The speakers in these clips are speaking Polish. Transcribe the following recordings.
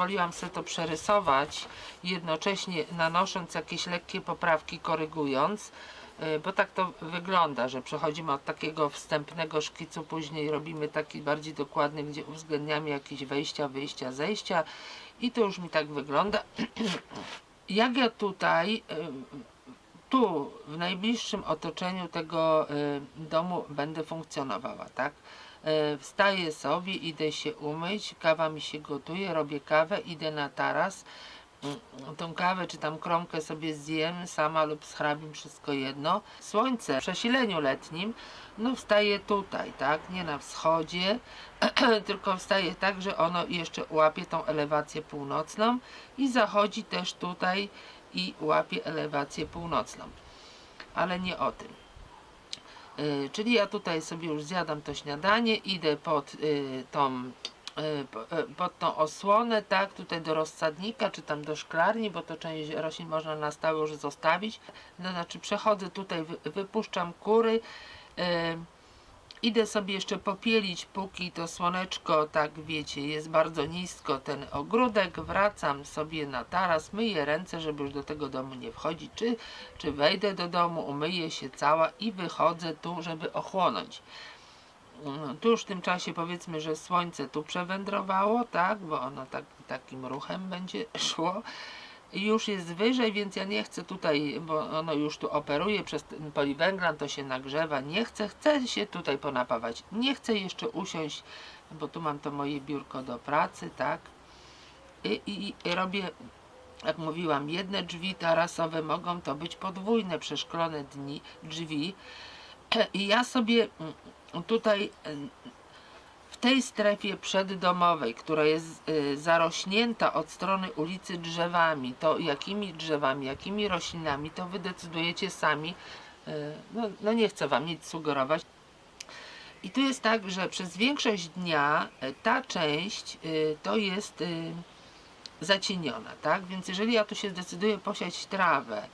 pozwoliłam sobie to przerysować, jednocześnie nanosząc jakieś lekkie poprawki, korygując, y, bo tak to wygląda, że przechodzimy od takiego wstępnego szkicu, później robimy taki bardziej dokładny, gdzie uwzględniamy jakieś wejścia, wyjścia, zejścia i to już mi tak wygląda. Jak ja tutaj, y, tu w najbliższym otoczeniu tego y, domu będę funkcjonowała, tak? Y, Wstaję sobie, idę się umyć, kawa mi się gotuje, robię kawę, idę na taras. Mm, Tą kawę czy tam kromkę sobie zjem sama lub z hrabim, wszystko jedno. Słońce w przesileniu letnim, no wstaje tutaj, tak? Nie na wschodzie, tylko wstaje tak, że ono jeszcze łapie tą elewację północną i zachodzi też tutaj i łapie elewację północną. Ale nie o tym. Y, czyli ja tutaj sobie już zjadam to śniadanie, idę pod y, tą y, po- pod tą osłonę, tak, tutaj do rozsadnika, czy tam do szklarni, bo to część roślin można na stałe już zostawić. No, znaczy przechodzę tutaj, wy, wypuszczam kury, y, idę sobie jeszcze popielić, póki to słoneczko, tak wiecie, jest bardzo nisko ten ogródek, wracam sobie na taras, myję ręce, żeby już do tego domu nie wchodzić, czy, czy wejdę do domu, umyję się cała i wychodzę tu, żeby ochłonąć. Mm, Tu już w tym czasie powiedzmy, że słońce tu przewędrowało, tak, bo ono tak, takim ruchem będzie szło. Już jest wyżej, więc ja nie chcę tutaj, bo ono już tu operuje przez ten poliwęglan, to się nagrzewa. Nie chcę, chcę się tutaj ponapawać. Nie chcę jeszcze usiąść, bo tu mam to moje biurko do pracy, tak. I, i, i robię, jak mówiłam, jedne drzwi tarasowe mogą to być podwójne, przeszklone dni, drzwi. I ja sobie mm, tutaj tej strefie przeddomowej, która jest y, zarośnięta od strony ulicy drzewami, to jakimi drzewami, jakimi roślinami, to wy decydujecie sami. Y, No, no nie chcę wam nic sugerować. I tu jest tak, że przez większość dnia y, ta część to jest zacieniona, tak? Więc jeżeli ja tu się zdecyduję posiać trawę,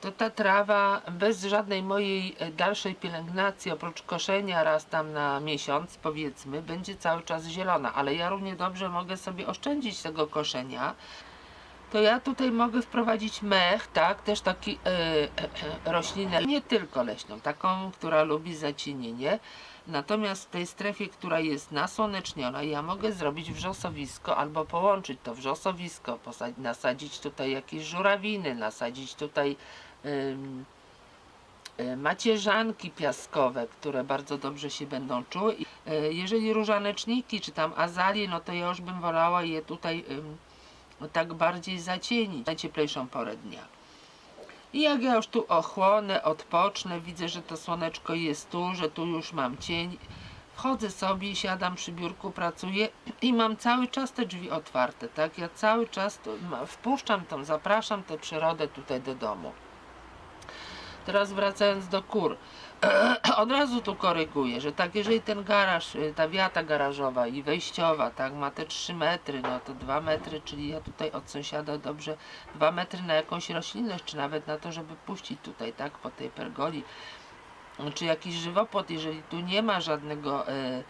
to ta trawa bez żadnej mojej e, dalszej pielęgnacji, oprócz koszenia raz tam na miesiąc, powiedzmy, będzie cały czas zielona, ale ja równie dobrze mogę sobie oszczędzić tego koszenia. To ja tutaj mogę wprowadzić mech, tak, też taki e, e, e, roślinę, nie tylko leśną, taką, która lubi zacienienie. Natomiast w tej strefie, która jest nasłoneczniona, ja mogę zrobić wrzosowisko albo połączyć to wrzosowisko, nasadzić tutaj jakieś żurawiny, nasadzić tutaj ym, y, macierzanki piaskowe, które bardzo dobrze się będą czuły. Y, Jeżeli różaneczniki czy tam azalie, no to ja już bym wolała je tutaj ym, tak bardziej zacienić na cieplejszą porę dnia. I jak ja już tu ochłonę, odpocznę, widzę, że to słoneczko jest tu, że tu już mam cień, wchodzę sobie, siadam przy biurku, pracuję i mam cały czas te drzwi otwarte, tak? Ja cały czas wpuszczam tą, zapraszam tę przyrodę tutaj do domu. Teraz wracając do kur. Od razu tu koryguję, że tak, jeżeli ten garaż, y, ta wiata garażowa i wejściowa, tak, ma te 3 metry, no to 2 metry, czyli ja tutaj od sąsiada dobrze 2 metry na jakąś roślinność, czy nawet na to, żeby puścić tutaj, tak, po tej pergoli, czy jakiś żywopłot, jeżeli tu nie ma żadnego e,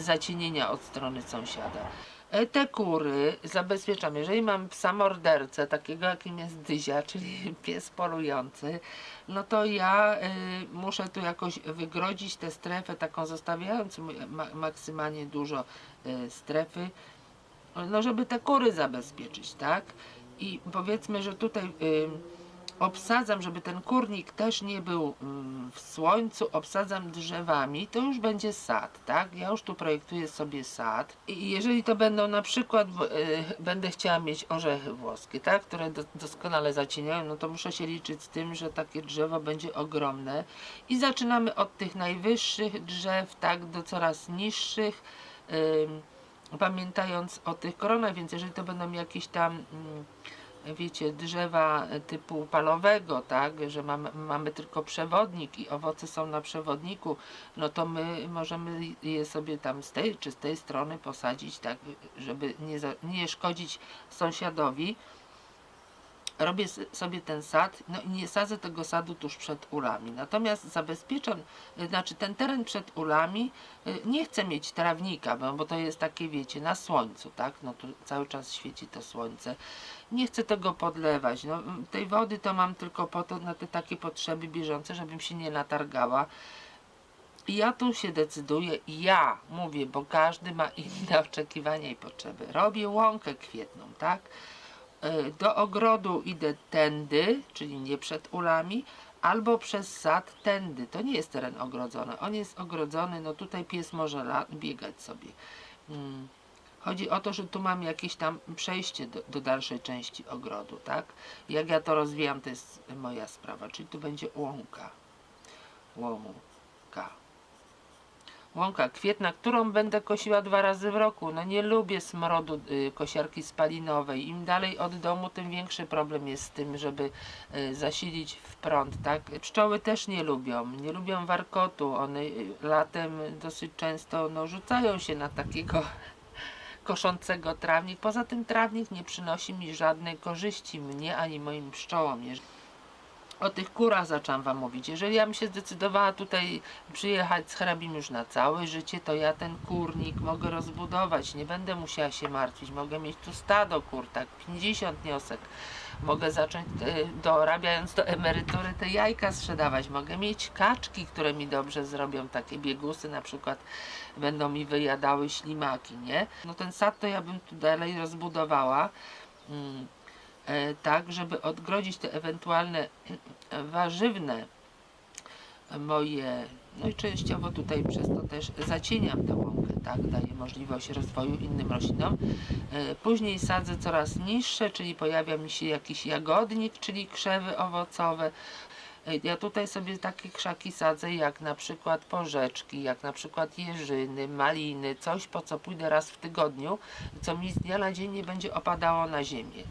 zacienienia od strony sąsiada. E, Te kury zabezpieczam. Jeżeli mam psa mordercę, takiego jakim jest Dyzia, czyli pies polujący, no to ja y, muszę tu jakoś wygrodzić tę strefę, taką zostawiając ma, maksymalnie dużo y, strefy, no żeby te kury zabezpieczyć, tak? I powiedzmy, że tutaj y, obsadzam, żeby ten kurnik też nie był mm, w słońcu, obsadzam drzewami, to już będzie sad, tak? Ja już tu projektuję sobie sad i jeżeli to będą na przykład, y, będę chciała mieć orzechy włoskie, tak? Które do, doskonale zacieniają, no to muszę się liczyć z tym, że takie drzewo będzie ogromne i zaczynamy od tych najwyższych drzew, tak? Do coraz niższych, pamiętając o tych koronach, więc jeżeli to będą jakieś tam mm, wiecie, drzewa typu palowego, tak, że mamy, mamy tylko przewodnik i owoce są na przewodniku, no to my możemy je sobie tam z tej czy z tej strony posadzić, tak, żeby nie, nie szkodzić sąsiadowi. Robię sobie ten sad, no i nie sadzę tego sadu tuż przed ulami. Natomiast zabezpieczam, y, znaczy ten teren przed ulami, y, nie chcę mieć trawnika, bo, bo to jest takie, wiecie, na słońcu, tak? No tu cały czas świeci to słońce. Nie chcę tego podlewać. No, tej wody to mam tylko po to, na te takie potrzeby bieżące, żebym się nie natargała. I ja tu się decyduję, ja mówię, bo każdy ma inne oczekiwania i potrzeby. Robię łąkę kwietną, tak? Y, Do ogrodu idę tędy, czyli nie przed ulami, albo przez sad tędy. To nie jest teren ogrodzony. On jest ogrodzony, no tutaj pies może biegać sobie. Mm. Chodzi o to, że tu mam jakieś tam przejście do, do dalszej części ogrodu, tak? Jak ja to rozwijam, to jest moja sprawa. Czyli tu będzie łąka. Łąka. Łąka kwietna, którą będę kosiła dwa razy w roku. No nie lubię smrodu y, kosiarki spalinowej. Im dalej od domu, tym większy problem jest z tym, żeby y, zasilić w prąd, tak? Pszczoły też nie lubią. Nie lubią warkotu. One y, latem dosyć często no, rzucają się na takiego koszącego trawnik. Poza tym trawnik nie przynosi mi żadnej korzyści mnie ani moim pszczołom. O tych kurach zaczęłam Wam mówić. Jeżeli ja bym się zdecydowała tutaj przyjechać z hrabim już na całe życie, to ja ten kurnik mogę rozbudować. Nie będę musiała się martwić. Mogę mieć tu stado kur, tak 50 niosek. Mogę zacząć, e, dorabiając do emerytury, te jajka sprzedawać. Mogę mieć kaczki, które mi dobrze zrobią. Takie biegusy na przykład będą mi wyjadały ślimaki, nie? No ten sad to ja bym tu dalej rozbudowała. Mm, tak, żeby odgrodzić te ewentualne warzywne moje, no i częściowo tutaj przez to też zacieniam tę łąkę, tak, daję możliwość rozwoju innym roślinom. E, Później sadzę coraz niższe, czyli pojawia mi się jakiś jagodnik, czyli krzewy owocowe. Ja tutaj sobie takie krzaki sadzę, jak na przykład porzeczki, jak na przykład jeżyny, maliny, coś po co pójdę raz w tygodniu, co mi z dnia na dzień nie będzie opadało na ziemię.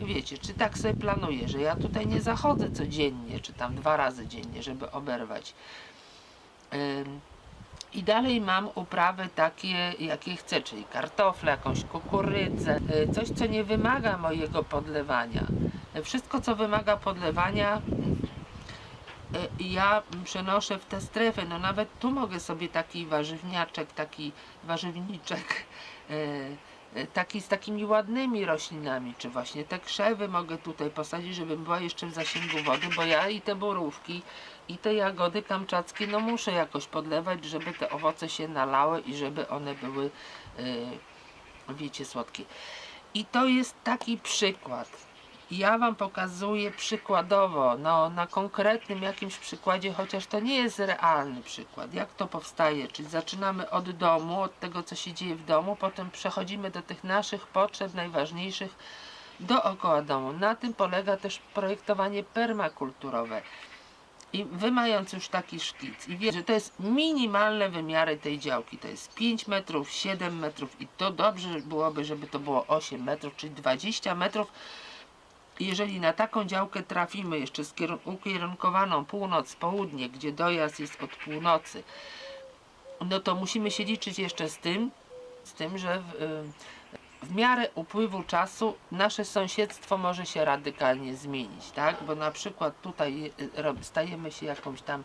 Wiecie, czy tak sobie planuję, że ja tutaj nie zachodzę codziennie, czy tam dwa razy dziennie, żeby oberwać. I dalej mam uprawy takie, jakie chcę, czyli kartofle, jakąś kukurydzę, y, coś, co nie wymaga mojego podlewania. Wszystko, co wymaga podlewania, ja przenoszę w tę strefę. No nawet tu mogę sobie taki warzywniaczek, taki warzywniczek, y, y, taki z takimi ładnymi roślinami, czy właśnie te krzewy mogę tutaj posadzić, żeby była jeszcze w zasięgu wody, bo ja i te borówki, i te jagody kamczackie, no muszę jakoś podlewać, żeby te owoce się nalały i żeby one były, wiecie, słodkie. I to jest taki przykład. Ja Wam pokazuję przykładowo, no, na konkretnym jakimś przykładzie, chociaż to nie jest realny przykład. Jak to powstaje? Czyli zaczynamy od domu, od tego, co się dzieje w domu, potem przechodzimy do tych naszych potrzeb najważniejszych dookoła domu. Na tym polega też projektowanie permakulturowe. I wy mając już taki szkic i wiecie, że to jest minimalne wymiary tej działki, to jest 5 metrów, 7 metrów i to dobrze byłoby, żeby to było 8 metrów, czyli 20 metrów. Jeżeli na taką działkę trafimy jeszcze ukierunkowaną północ-południe, gdzie dojazd jest od północy, no to musimy się liczyć jeszcze z tym, z tym, że w, y, w miarę upływu czasu nasze sąsiedztwo może się radykalnie zmienić, tak? Bo na przykład tutaj y, stajemy się jakąś tam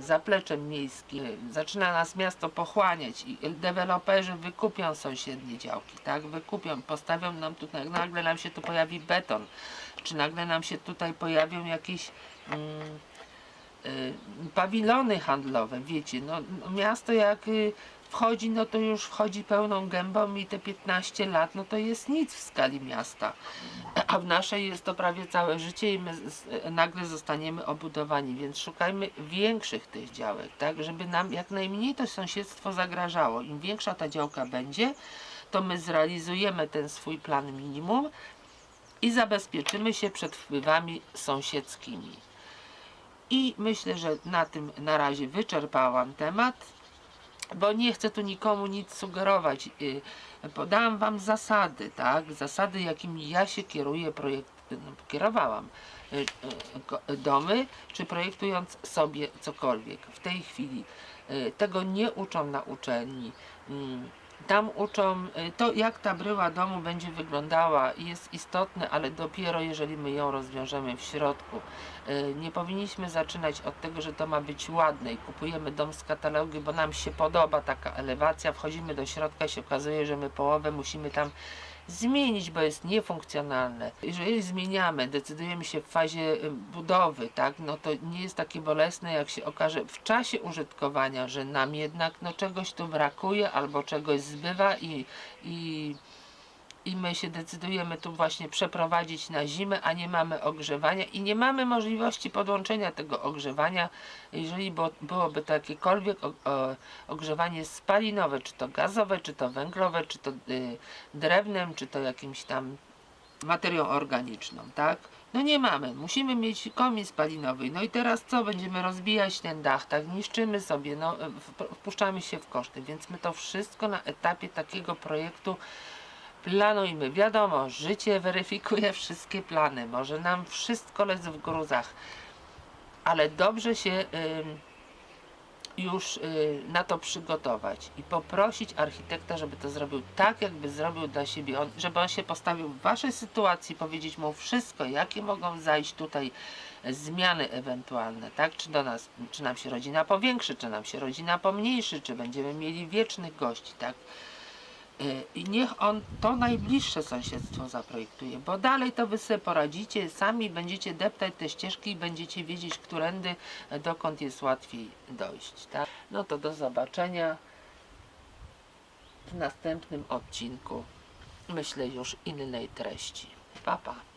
zapleczem miejskim, y, zaczyna nas miasto pochłaniać i deweloperzy wykupią sąsiednie działki, tak? Wykupią, postawią nam tutaj, nagle nam się tu pojawi beton, czy nagle nam się tutaj pojawią jakieś mm, y, pawilony handlowe, wiecie, no, miasto jak y, wchodzi, no to już wchodzi pełną gębą i te 15 lat, no to jest nic w skali miasta. A w naszej jest to prawie całe życie i my nagle zostaniemy obudowani, więc szukajmy większych tych działek, tak, żeby nam jak najmniej to sąsiedztwo zagrażało. Im większa ta działka będzie, to my zrealizujemy ten swój plan minimum i zabezpieczymy się przed wpływami sąsiedzkimi. I myślę, że na tym na razie wyczerpałam temat, bo nie chcę tu nikomu nic sugerować. Y, Podałam Wam zasady, tak? Zasady, jakimi ja się kieruję, projekt, no, kierowałam y, y, domy, czy projektując sobie cokolwiek. W tej chwili y, tego nie uczą na uczelni. Tam uczą y, to, jak ta bryła domu będzie wyglądała, jest istotne, ale dopiero jeżeli my ją rozwiążemy w środku. Y, Nie powinniśmy zaczynać od tego, że to ma być ładne i kupujemy dom z katalogu, bo nam się podoba taka elewacja. Wchodzimy do środka i się okazuje, że my połowę musimy tam zmienić, bo jest niefunkcjonalne. Jeżeli zmieniamy, decydujemy się w fazie y, budowy, tak, no to nie jest takie bolesne, jak się okaże w czasie użytkowania, że nam jednak no, czegoś tu brakuje albo czegoś zbywa i, i, i my się decydujemy tu właśnie przeprowadzić na zimę, a nie mamy ogrzewania i nie mamy możliwości podłączenia tego ogrzewania, jeżeli było, byłoby to jakiekolwiek ogrzewanie spalinowe, czy to gazowe, czy to węglowe, czy to y, drewnem, czy to jakimś tam materią organiczną, tak? No nie mamy, musimy mieć komin spalinowy. No i teraz co? Będziemy rozbijać ten dach, tak? Niszczymy sobie, no wpuszczamy się w koszty, więc my to wszystko na etapie takiego projektu planujmy. Wiadomo, życie weryfikuje wszystkie plany, może nam wszystko lec w gruzach, ale dobrze się ym, już y, na to przygotować i poprosić architekta, żeby to zrobił tak, jakby zrobił dla siebie, on, żeby on się postawił w waszej sytuacji, powiedzieć mu wszystko, jakie mogą zajść tutaj e, zmiany ewentualne, tak? Czy do nas, czy nam się rodzina powiększy, czy nam się rodzina pomniejszy, czy będziemy mieli wiecznych gości, tak? Y, I niech on to najbliższe sąsiedztwo zaprojektuje, bo dalej to wy sobie poradzicie, sami będziecie deptać te ścieżki i będziecie wiedzieć, którędy, e, dokąd jest łatwiej dojść. Tak? No to do zobaczenia w następnym odcinku. Myślę już innej treści. Pa, pa.